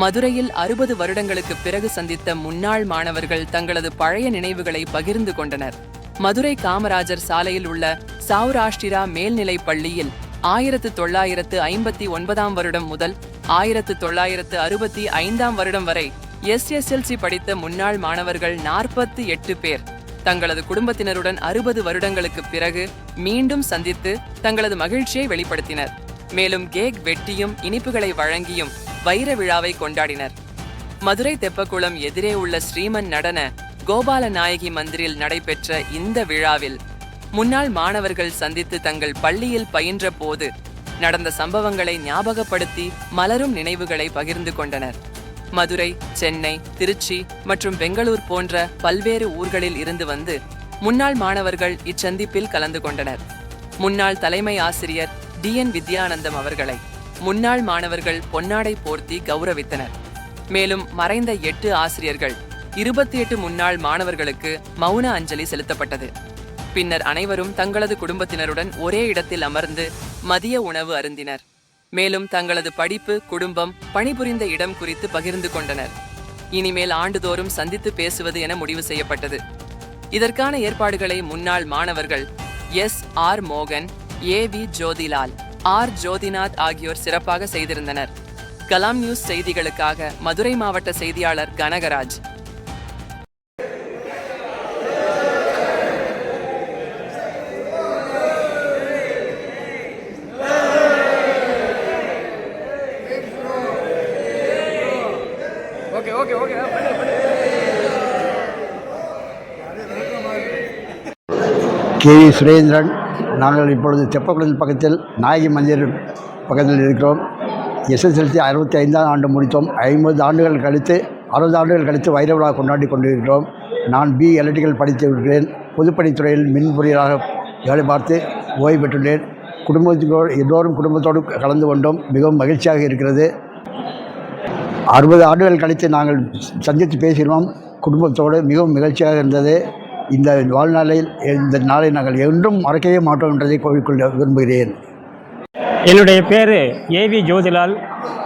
மதுரையில் அறுபது வருடங்களுக்கு பிறகு சந்தித்த முன்னாள் மாணவர்கள் தங்களது பழைய நினைவுகளை பகிர்ந்து கொண்டனர். மதுரை காமராஜர் சாலையில் உள்ள சௌராஷ்டிரா மேல்நிலைப் பள்ளியில் ஆயிரத்து தொள்ளாயிரத்து ஐம்பத்தி ஒன்பதாம் வருடம் முதல் ஆயிரத்து தொள்ளாயிரத்து அறுபத்தி ஐந்தாம் வருடம் வரை எஸ்எஸ்எல்சி படித்த முன்னாள் மாணவர்கள் நாற்பத்தி எட்டு பேர். தங்களது குடும்பத்தினருடன் அறுபது வருடங்களுக்கு பிறகு மீண்டும் சந்தித்து தங்களது மகிழ்ச்சியை வெளிப்படுத்தினர். மேலும் கேக் வெட்டியும் இனிப்புகளை வழங்கியும் வைர விழாவை கொண்டாடினர். மதுரை தெப்பக்குளம் எதிரே உள்ள ஸ்ரீமன் நடன கோபால நாயகி மந்திரில் நடைபெற்ற இந்த விழாவில் முன்னாள் மாணவர்கள் சந்தித்து தங்கள் பள்ளியில் பயின்ற போது நடந்த சம்பவங்களை ஞாபகப்படுத்தி மலரும் நினைவுகளை பகிர்ந்து கொண்டனர். மதுரை சென்னை திருச்சி மற்றும் பெங்களூர் போன்ற பல்வேறு ஊர்களில் இருந்து வந்து முன்னாள் மாணவர்கள் இச்சந்திப்பில் கலந்து கொண்டனர். முன்னாள் தலைமை ஆசிரியர் டி என் வித்யானந்தம் அவர்களை முன்னாள் மாணவர்கள் பொன்னாடை போர்த்தி கௌரவித்தனர். மேலும் மறைந்த எட்டு ஆசிரியர்கள் இருபத்தி எட்டு முன்னாள் மாணவர்களுக்கு மௌன அஞ்சலி செலுத்தப்பட்டது. பின்னர் அனைவரும் தங்களது குடும்பத்தினருடன் ஒரே இடத்தில் அமர்ந்து மதிய உணவு அருந்தினர். மேலும் தங்களது படிப்பு குடும்பம் பணிபுரிந்த இடம் குறித்து பகிர்ந்து கொண்டனர். இனிமேல் ஆண்டுதோறும் சந்தித்து பேசுவது என முடிவு செய்யப்பட்டது. இதற்கான ஏற்பாடுகளை முன்னாள் மாணவர்கள் எஸ் ஆர் மோகன் ஏ வி ஜோதிலால் ஆர். ஜோதிநாத் ஆகியோர் சிறப்பாக செய்திருந்தனர். கலாம் நியூஸ் செய்திகளுக்காக மதுரை மாவட்ட செய்தியாளர் கனகராஜ். K V Surendran. நாங்கள் இப்பொழுது தெப்பக்குளத்தில் பக்கத்தில் நாயகி மந்திர் பக்கத்தில் இருக்கிறோம். எஸ்எஸ்எல்சி அறுபத்தி ஐந்தாம் ஆண்டு முடித்தோம். ஐம்பது ஆண்டுகள் கழித்து அறுபது ஆண்டுகள் கழித்து வைர விழா கொண்டாடி கொண்டிருக்கிறோம். நான் பி எலக்ட்ரிக்கல் படித்து விடுகிறேன் பொதுப்பணித்துறையில் மின் வேலை பார்த்து ஓய்வு பெற்றுள்ளேன். குடும்பத்தோடு எல்லோரும் குடும்பத்தோடு கலந்து கொண்டோம். மிகவும் மகிழ்ச்சியாக இருக்கிறது. அறுபது ஆண்டுகள் கழித்து நாங்கள் சந்தித்து பேசினோம். குடும்பத்தோடு மிகவும் மகிழ்ச்சியாக இருந்தது. இந்த வாழ்நாளில் இந்த நாளை நாங்கள் என்றும் மறக்கவே மாட்டோம் என்றதை கோவிக்கொள்ள விரும்புகிறேன். என்னுடைய பேர் ஏவி ஜோதிலால்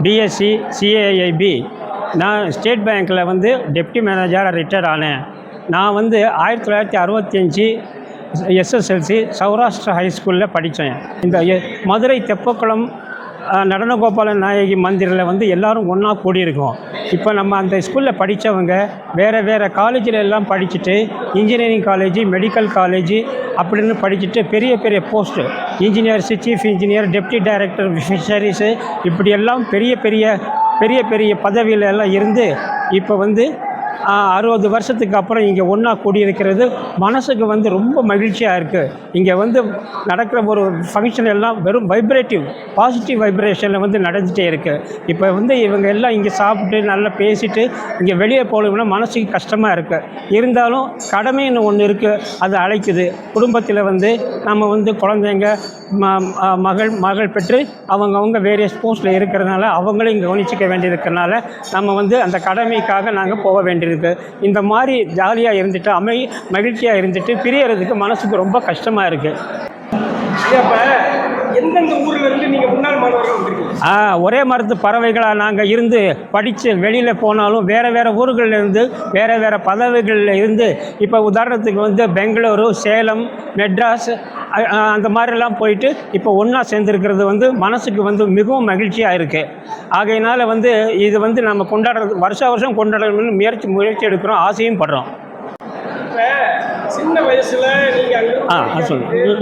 பிஎஸ்சி சிஏஐபி நான் ஸ்டேட் பேங்க்கில் வந்து டெப்டி மேனேஜராக ரிட்டையர் ஆனேன். நான் வந்து ஆயிரத்தி தொள்ளாயிரத்தி அறுபத்தி அஞ்சு எஸ்எஸ்எல்சி சௌராஷ்டிரா ஹை ஸ்கூலில் படித்தேன் இந்த எ- மதுரை தெப்பக்குளம் நடனகோபாலன் நாயகி மந்திரில் வந்து எல்லாரும் ஒன்றா கூடியிருக்கோம். இப்போ நம்ம அந்த ஸ்கூலில் படித்தவங்க வேறு வேறு காலேஜில் எல்லாம் படிச்சுட்டு இன்ஜினியரிங் காலேஜ் மெடிக்கல் காலேஜ் அப்படின்னு படிச்சுட்டு பெரிய பெரிய post engineers chief engineer deputy director fisheries இப்படியெல்லாம் பெரிய பெரிய பெரிய பெரிய பதவியில் எல்லாம் இருந்து இப்போ வந்து அறுபது வருஷத்துக்கு அப்புறம் இங்கே ஒன்றா கூடியிருக்கிறது. மனசுக்கு வந்து ரொம்ப மகிழ்ச்சியாக இருக்குது இங்கே வந்து நடக்கிற ஒரு ஃபங்க்ஷன் எல்லாம் வெறும் வைப்ரேட்டிவ் பாசிட்டிவ் வைப்ரேஷனில் வந்து நடந்துகிட்டே இருக்குது இப்போ வந்து இவங்க எல்லாம் இங்கே சாப்பிட்டு நல்லா பேசிட்டு இங்கே வெளியே போகணும்னா மனசுக்கு கஷ்டமாக இருக்குது இருந்தாலும் கடமைன்னு ஒன்று இருக்குது அது அழைக்குது. குடும்பத்தில் வந்து நம்ம வந்து குழந்தைங்க ம- மகள் மகள் பெற்று அவங்கவுங்க வேரியஸ் போஸ்ட்டில் இருக்கிறதுனால அவங்களையும் கவனிச்சிக்க வேண்டியிருக்கிறதுனால நம்ம வந்து அந்த கடமைக்காக நாங்கள் போக வேண்டியிருக்கு இந்த மாதிரி ஜாலியாக இருந்துட்டு அமை மகிழ்ச்சியாக இருந்துட்டு பிரியறதுக்கு மனசுக்கு ரொம்ப கஷ்டமாக இருக்குது அப்போ எந்தெந்த ஊரில் இருந்து முன்னாள் மாணவர்கள் வந்திருக்கீங்க? ஒரே மருந்து பறவைகளாக நாங்கள் இருந்து படித்து வெளியில் போனாலும் வேறு வேறு ஊர்களில் இருந்து வேறு வேறு பதவிகளில் இருந்து இப்போ உதாரணத்துக்கு வந்து பெங்களூரு சேலம் மெட்ராஸ் அந்த மாதிரிலாம் போயிட்டு இப்போ ஒன்றா சேர்ந்துருக்கிறது வந்து மனசுக்கு வந்து மிகவும் மகிழ்ச்சியாக இருக்குது ஆகையினால் வந்து இது வந்து நம்ம கொண்டாடுறது வருஷ வருஷம் கொண்டாடணும்னு முயற்சி முயற்சி எடுக்கிறோம் ஆசையும் படுறோம் இப்ப சின்ன வயசுல நீங்க அங்க ஆ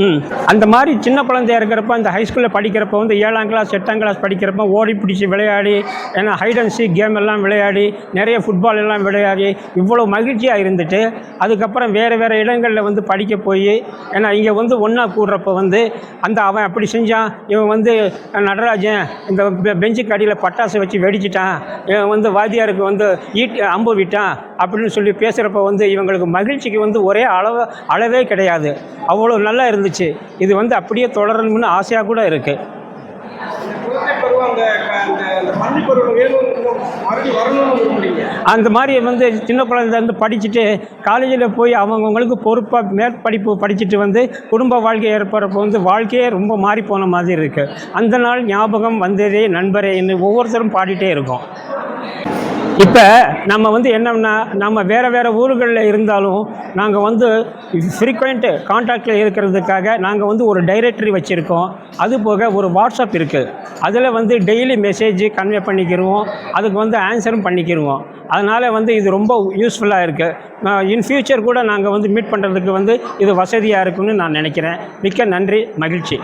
ம். அந்த மாதிரி சின்ன குழந்தையா இருக்கிறப்ப அந்த ஹைஸ்கூலில் படிக்கிறப்ப வந்து ஏழாம் கிளாஸ் எட்டாம் கிளாஸ் படிக்கிறப்ப ஓடி பிடிச்சி விளையாடி ஏன்னா ஹைட் அண்ட் சீக் கேம் எல்லாம் விளையாடி நிறைய ஃபுட்பால் எல்லாம் விளையாடி இவ்வளோ மகிழ்ச்சியாக இருந்துட்டு அதுக்கப்புறம் வேறு வேறு இடங்களில் வந்து படிக்க போய் ஏன்னா இங்கே வந்து ஒன்றா கூடுறப்ப வந்து அந்த அவன் அப்படி செஞ்சான். இவன் வந்து நடராஜன் இந்த பெஞ்சுக்கு அடியில் பட்டாசு வச்சு வெடிச்சிட்டான். இவன் வந்து வாத்தியாருக்கு வந்து ஈட் அம்பு விட்டான். அப்படின்னு சொல்லி பேசுகிறப்ப வந்து இவங்களுக்கு மகிழ்ச்சிக்கு வந்து ஒரே அளவு அளவே கிடையாது. அவ்வளோ நல்லா இருந்துச்சு. இது வந்து அப்படியே தொடரணும்னு ஆசையாக கூட இருக்குது அந்த மாதிரி வந்து சின்ன குழந்தைலேருந்து படிச்சுட்டு காலேஜில் போய் அவங்கவுங்களுக்கு பொறுப்பாக மேற்படிப்பு படிச்சுட்டு வந்து குடும்ப வாழ்க்கை ஏற்படுறப்போ வந்து வாழ்க்கையே ரொம்ப மாறி போன மாதிரி இருக்குது அந்த நாள் ஞாபகம் வந்ததே நண்பரேன்னு ஒவ்வொருத்தரும் பாடிட்டே இருக்கோம். இப்போ நம்ம வந்து என்னன்னா நம்ம வேறு வேறு ஊர்களில் இருந்தாலும் நாங்கள் வந்து ஃப்ரீக்வெண்ட்டு காண்டாக்டில் இருக்கிறதுக்காக நாங்கள் வந்து ஒரு டைரக்டரி வச்சுருக்கோம். அது போக ஒரு வாட்ஸ்அப் இருக்குது அதில் வந்து டெய்லி மெசேஜ் கன்வே பண்ணிக்கிருவோம். அதுக்கு வந்து ஆன்சரும் பண்ணிக்கிடுவோம் அதனால் வந்து இது ரொம்ப யூஸ்ஃபுல்லாக இருக்குது இன் ஃப்யூச்சர் கூட நாங்கள் வந்து மீட் பண்ணுறதுக்கு வந்து இது வசதியாக இருக்குன்னு நான் நினைக்கிறேன். மிக்க நன்றி மகிழ்ச்சி.